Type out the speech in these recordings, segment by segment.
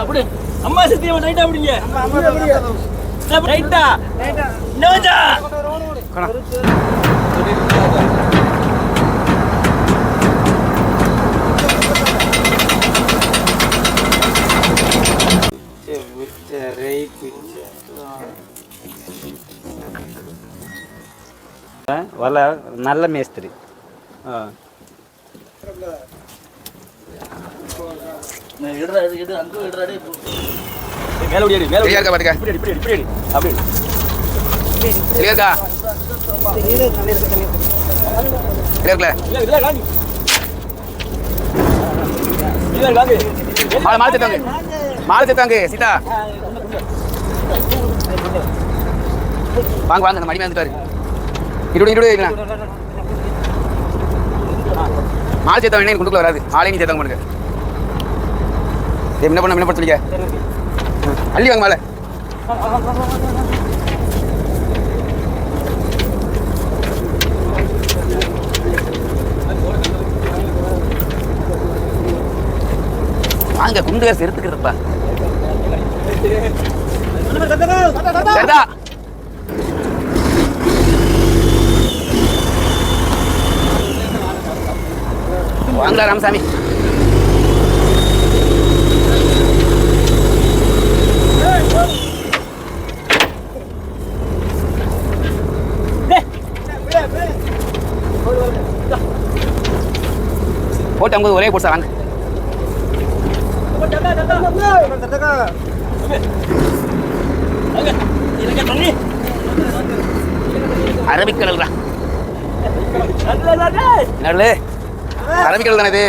அப்படி அம்மா சத்தியமா நைட்டா அப்படிங்க நைட்டா நோஜா வரல நல்ல மேஸ்திரி. ஆ. அங்க மேல ஓடி மேல இருக்கா பாத்துக்க. இப்படி இப்படி இப்படி அப்படி சரியா இருக்கா இருக்கல இல்ல மாலை மாலை சீதா. வாங்க வாங்க அந்த மணி வந்துட்டாரு இருபது இல்லைண்ணா மாலை சேர்த்தா வேணே குண்டுக்குள்ள வராது. மாலை நீ சேர்த்தாங்க பண்ணுங்க. என்ன பண்ண என்ன பண்ண அள்ளி வாங்க மேலே. வாங்க குண்டு வேறு செருத்துக்கிறப்பா சரிதா. வாங்களா ராமசாமி. போட்டு ஐம்பது ஒரே போட்டு வாங்க. நல்ல என்னடே அரபிக்கடல் தானே இது?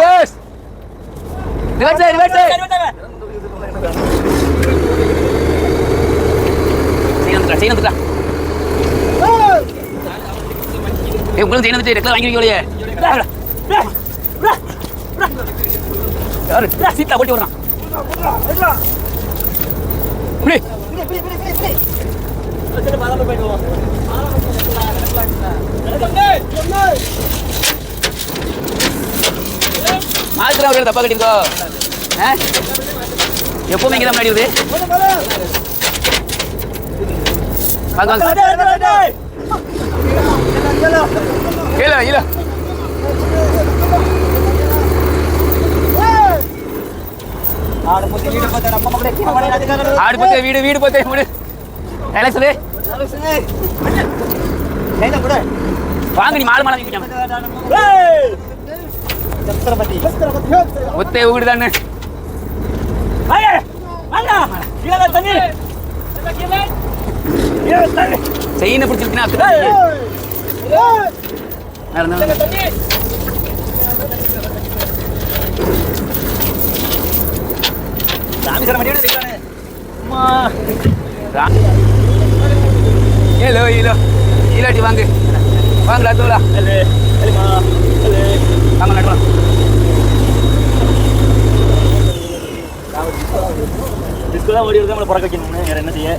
ஏய் உங்களுக்கு வைக்கலையே யாரு சீட்டா போட்டு வர்றான் மாத்திரம் ஒரு தப்பா கட்டிருக்கோ எப்பவுமே முன்னாடி வருது வாங்க வாங்க கீழே கீழே ஆடு பத்தே வீடு வீடு பத்தே வீடு என்ன சொல்லு. வாங்க நீ மாடு மாலை ஒத்தே வீடு தானே செயினை பிடிச்சிருக்கா ஏலோ ஏலோ ஈலாட்டி வாங்க வாங்கடா தோலா வாங்க நடுவா டிஸ்கோ ஓடி வருது நம்மளை பிறக்க வைக்கணும் வேறு என்ன செய்ய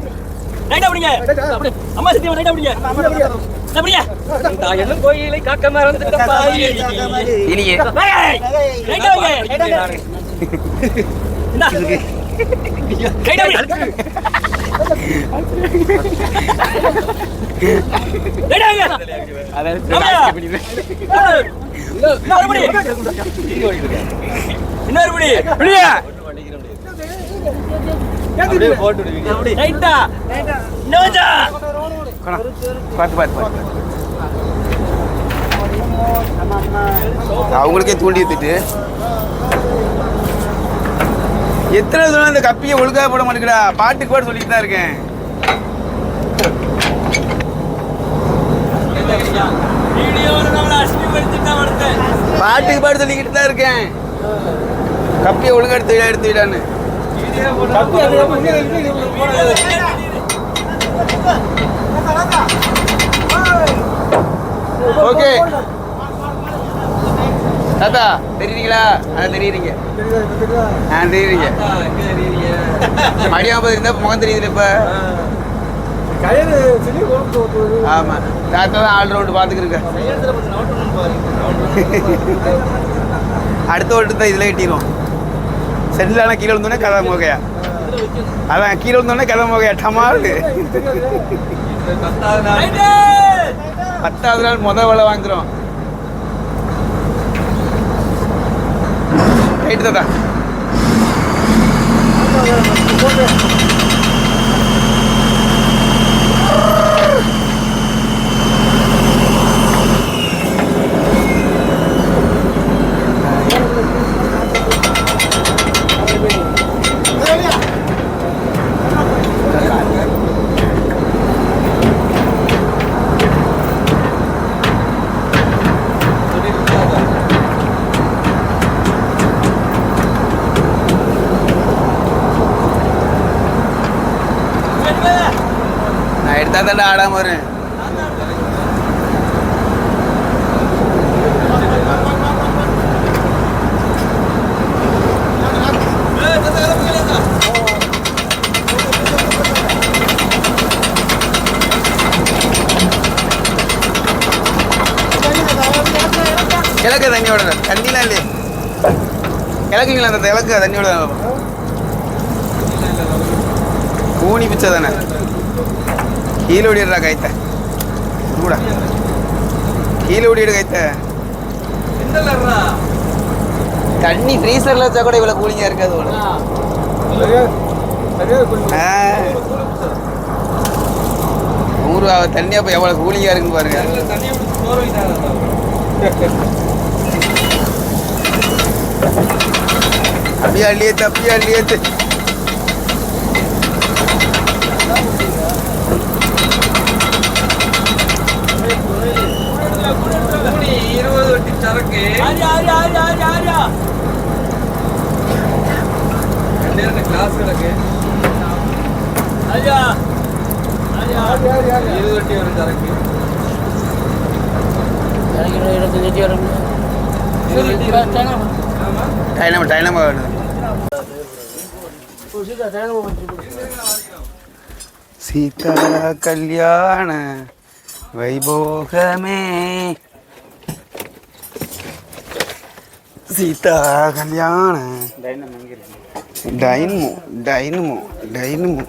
வாங்க புடிங்க அம்மா சத்தியமா லைட்டா புடிங்க புடிங்க தாயனும் கோயிலை காக்க இனியே. வைங்க இந்தா. லைட்டா புடி புடி புடி ரைட்டா நோஜா அவங்களுக்கே தூண்டி வித்துட்டு எத்தனை தூரம் இந்த கப்பியை ஒழுங்காக போட மாட்டேங்கடா பாட்டுக்கு கூட சொல்லிட்டு தான் இருக்கேன். பாட்டுக்கு பாட்டு சொல்லிக்கிட்டு தான் இருக்கேன். கப்பியை ஒழுங்கா எடுத்து விடா, எடுத்து விடான்னு. ஓகே. தாத்தா தெரியுறீங்களா? ஆ தெரியுறீங்க. ஆ தெரியுறீங்க. மடியாம இருந்தா முகம் தெரியுது இப்ப? ஆமா. தாத்தா தான் ஆல் ரவுண்டு பாத்துக்கிருக்க. அடுத்த ஓட்டு தான் இதுல கட்டிடுவோம் செல்லான கீழே விழுந்தோடனே கதை முகையா? அதான் கீழே விழுந்தோடனே கதை முகையா? டமால் பத்தாவது நாள் முத வேலை வாங்குறோம் ரைட்டு தாத்தா? நான் எடுத்தா வரும் ஆடாம கிழக்கு தண்ணியோட தண்ணிலாம் இல்லையே. கிழக்குங்களா அந்த கிழக்கு தண்ணியோட கூனி பிச்சை தானே. கீழே ஓடிடுறா கைத்த. கூட கீழே ஓடிடு கைத்த. தண்ணி ஃப்ரீசரில் வச்சா கூட இவ்வளோ கூலிங்காக இருக்காது ரூபா தண்ணி அப்போ எவ்வளோ கூலிங்காக இருக்குன்னு பாருங்க. அப்படியே அள்ளியத்து அப்படியே அள்ளியத்து இருபது வட்டி சரக்கு ஆரியா ஆரியா ஆரியா ஆரியா ஆரியா. ரெண்டு கிளாஸ் கிடக்கு. ஆரியா ஆரியா. இருபது வட்டி வரும் சரக்கு வேணும் சீதா கல்யாண வைபோகமே. సీతా కళ్యాణ డైనమో డైనమో డైనమో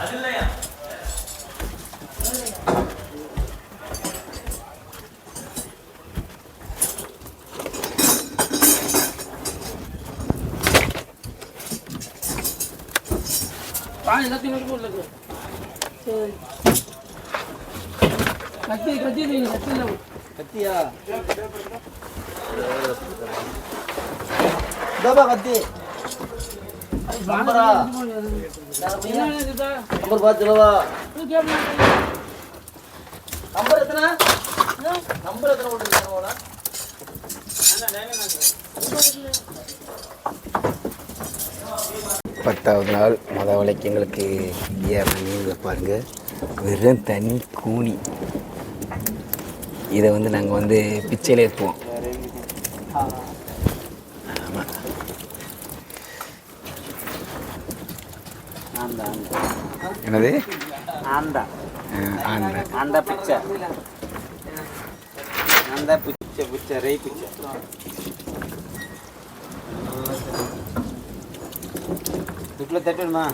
అది சீதா கல்யாண டைனமோ டைனமோ டைனமோ கத்தியா? நம்பர்? பார்த்துலவா நம்பர் எத்தனை? நம்பர் எத்தனை போட்டுருக்கீங்க பத்தாவது நாள் முத வேலைக்கு எங்களுக்கு ஏற மீன் பாருங்க. வெறும் தனி கூனி இதை வந்து நாங்கள் வந்து பிச்சையில் ஏற்றுவோம் என்னது? ஆண்டா ஆண்டை ஆண்டா பிச்சை. ஆண்டா பிச்சை பிச்சை ரே பிச்சை. இவ்வளோ தட்டுமா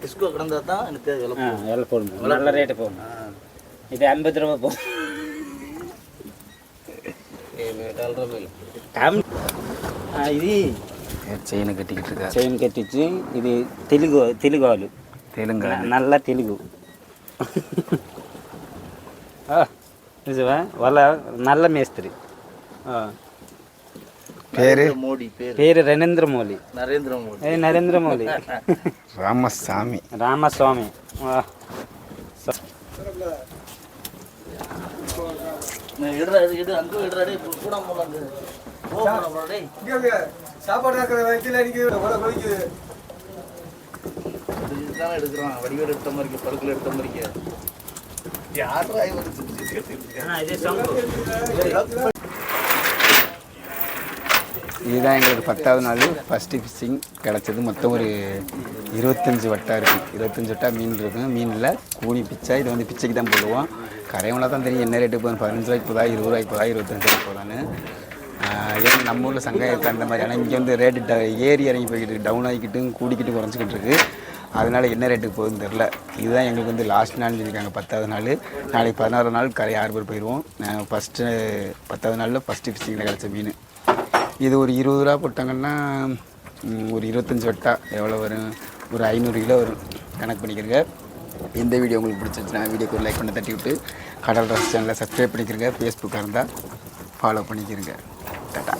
டிஸ்கோ கிடந்தா தான் எனக்கு விலை ஆ எவ்வளோ போடணும் நல்ல ரேட்டு போடணும் இது ஐம்பது ரூபா போகும் டம் ஆ, இது செயினை கட்டிக்கிட்டு இருக்கா செயின் கட்டிச்சு இது தெலுங்கு தெலுங்கு ஆளு தெலுங்கு ந- நல்ல தெலுங்கு ஆ இதுவா வலை நல்ல மேஸ்திரி ஆ பேரு? மோடி பேர். பேர் ரெனேந்திர மோலி நரேந்திர மோடி. நரேந்திர மோலி ராமசாமி. இதுதானே எடுக்கிறான் வடிவேல் எடுத்த மாதிரி பருக்கில் எடுத்த மாதிரி யாரா இது இதுதான் எங்களுக்கு பத்தாவது நாள். ஃபஸ்ட்டு ஃபிஷ்ஷிங் கிடச்சது. மொத்தம் ஒரு இருபத்தஞ்சி வட்டா இருக்குது இருபத்தஞ்சி வட்டா மீன் இருக்கும் மீனில் கூனி பிச்சை இது வந்து பிச்சைக்கு தான் போடுவோம். கரையவங்களா தான் தெரியும் என்ன ரேட்டு போகுது பதினஞ்சு ரூபாய்க்கு போதா இருபது ரூபாய்க்கு போதா இருபத்தஞ்சு ரூபாய்க்கு போதான்னு. ஏன்னா நம்ம ஊரில் சங்காயத்தில் அந்த மாதிரி. ஆனால் இங்கே வந்து ரேட்டு ட ஏறி இறங்கி போய்கிட்டு டவுன் ஆகிக்கிட்டும் கூடிக்கிட்டு குறைஞ்சிக்கிட்டு இருக்குது அதனால் என்ன ரேட்டுக்கு போகுதுன்னு தெரில இதுதான் எங்களுக்கு வந்து லாஸ்ட் நாள் சொல்லியிருக்காங்க. பத்தாவது நாள். நாளைக்கு பதினாறு நாள் கரை ஆறு பேர் போயிடுவோம் ஃபஸ்ட்டு பத்தாவது நாளில் ஃபஸ்ட்டு ஃபிஷிங்கில் கிடச்ச மீன். இது ஒரு இருபது ரூபா போட்டாங்கன்னா ஒரு இருபத்தஞ்சி வட்டா. எவ்வளோ வரும்? ஒரு ஐநூறு கிலோ வரும். கணக்கு பண்ணிக்கிறங்க. இந்த வீடியோ உங்களுக்கு பிடிச்சிருச்சுன்னா வீடியோக்கு ஒரு லைக் பண்ணி தட்டி விட்டு கடல் ரஸ் சேனலை சப்ஸ்கிரைப் பண்ணிக்கிறங்க. ஃபேஸ்புக்காக இருந்தால் ஃபாலோ பண்ணிக்கிறங்க. டாட்டா